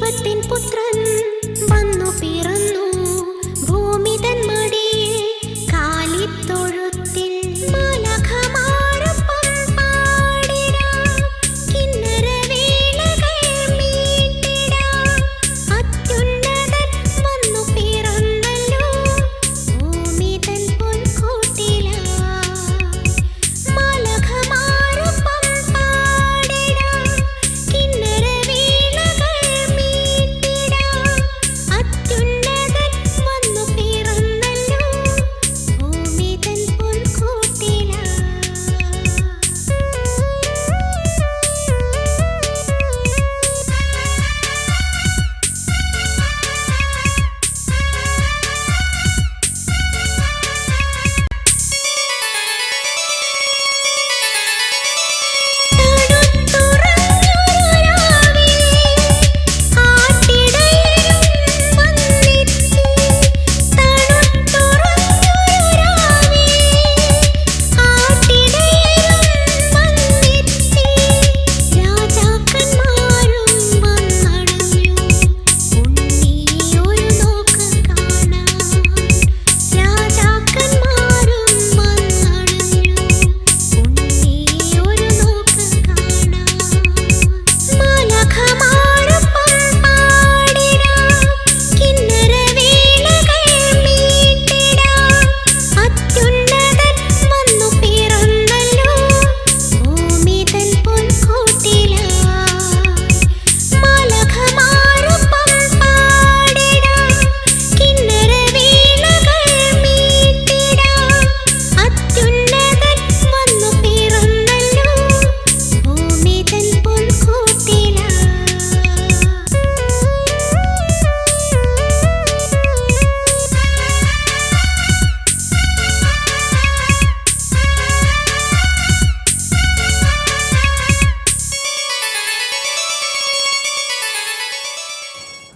ಇವತ್ತಿನ ಪುತ್ರನ್ ಬಂದ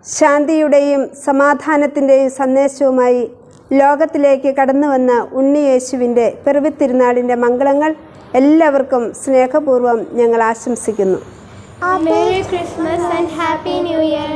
ശാന്തിയുടെയും സമാധാനത്തിന്റെയും സന്ദേശവുമായി ലോകത്തിലേക്ക് കടന്നുവന്ന ഉണ്ണിയേശുവിന്റെ പിറവിത്തിരുന്നാളിന്റെ മംഗളങ്ങൾ എല്ലാവർക്കും സ്നേഹപൂർവം ഞങ്ങൾ ആശംസിക്കുന്നു Merry Christmas and Happy New Year.